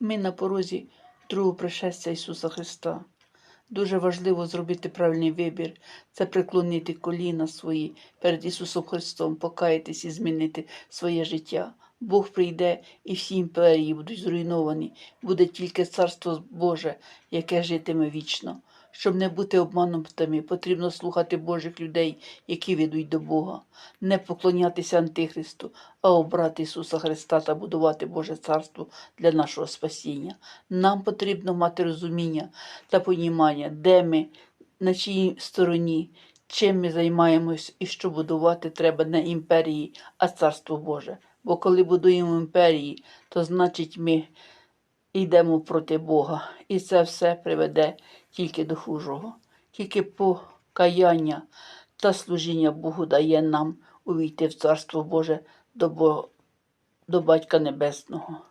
Ми на порозі другого пришестя Ісуса Христа. Дуже важливо зробити правильний вибір це приклонити коліна свої перед Ісусом Христом, покаятись і змінити своє життя. Бог прийде і всі імперії будуть зруйновані. Буде тільки Царство Боже, яке житиме вічно. Щоб не бути обманутими, потрібно слухати Божих людей, які ведуть до Бога, не поклонятися Антихристу, а обрати Ісуса Христа та будувати Боже Царство для нашого спасіння. Нам потрібно мати розуміння та понімання, де ми, на чиїй стороні, чим ми займаємось і що будувати треба не імперії, а Царство Боже. Бо коли будуємо імперії, то значить ми йдемо проти Бога. І це все приведе тільки до хужого. Тільки покаяння та служіння Богу дає нам увійти в Царство Боже до, Бо... до Батька Небесного.